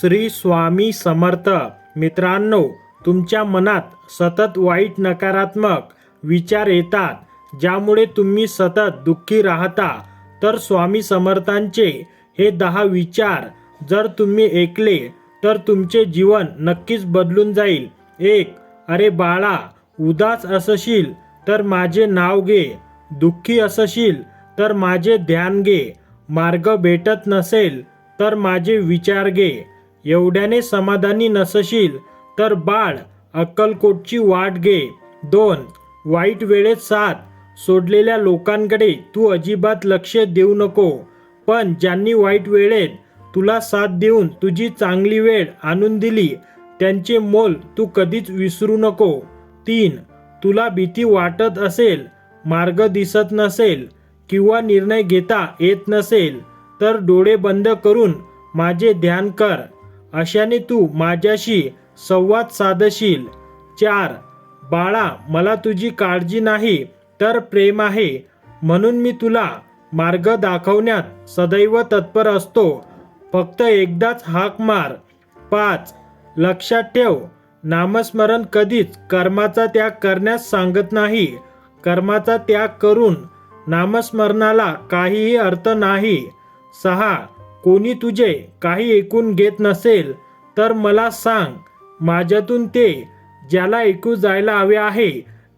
श्री स्वामी समर्थ. मित्रांनो तुमच्या मनात सतत वाईट नकारात्मक विचार येतात ज्यामुळे तुम्ही सतत दुःखी राहता. तर स्वामी समर्थांचे हे दहा विचार जर तुम्ही ऐकले तर तुमचे जीवन नक्कीच बदलून जाईल. एक अरे बाळा उदास असशील तर माझे नाव घे. दुःखी असशील तर माझे ध्यान घे. मार्ग भेटत नसेल तर माझे विचार घे. एवढ्याने समाधानी नसशील तर बाळ अक्कलकोटची वाट घे. दोन वाईट वेळेत साथ. सोडलेल्या लोकांकडे तू अजिबात लक्ष देऊ नको. पण ज्यांनी वाईट वेळेत तुला साथ देऊन तुझी चांगली वेळ आणून दिली त्यांचे मोल तू कधीच विसरू नको. तीन तुला भीती वाटत असेल मार्ग दिसत नसेल किंवा निर्णय घेता येत नसेल तर डोळे बंद करून माझे ध्यान कर. अशाने तू माझ्याशी संवाद साधशील. चार बाळा मला तुझी काळजी नाही तर प्रेम आहे. म्हणून मी तुला मार्ग दाखवण्यात सदैव तत्पर असतो. फक्त एकदाच हाक मार. पाच लक्षात ठेव नामस्मरण कधीच कर्माचा त्याग करण्यास सांगत नाही. कर्माचा त्याग करून नामस्मरणाला काहीही अर्थ नाही. सहा कोणी तुझे काही ऐकून घेत नसेल तर मला सांग माझ्यातून ते ज्याला ऐकू जायला हवे आहे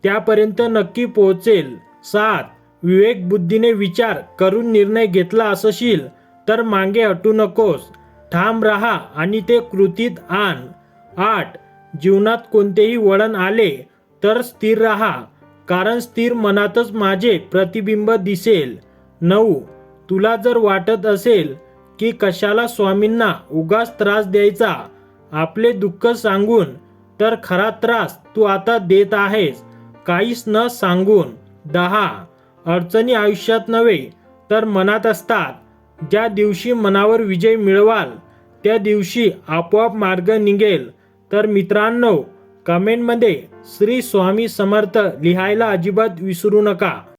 त्यापर्यंत नक्की पोहोचेल. सात विवेक बुद्धीने विचार करून निर्णय घेतला असशील तर मागे हटू नकोस. ठाम राहा आणि ते कृतीत आण. आठ जीवनात कोणतेही वळण आले तर स्थिर राहा कारण स्थिर मनातच माझे प्रतिबिंब दिसेल. नऊ तुला जर वाटत असेल की कशाला स्वामींना उगाच त्रास द्यायचा? आपले दुःख सांगून तर खरा त्रास तू आता देत आहेस. काहीच न सांगून. दहा. अडचणी आयुष्यात नव्हे तर मनात असतात. ज्या दिवशी मनावर विजय मिळवाल त्या दिवशी आपोआप मार्ग निघेल. तर मित्रांनो कमेंटमध्ये श्री स्वामी समर्थ लिहायला अजिबात विसरू नका.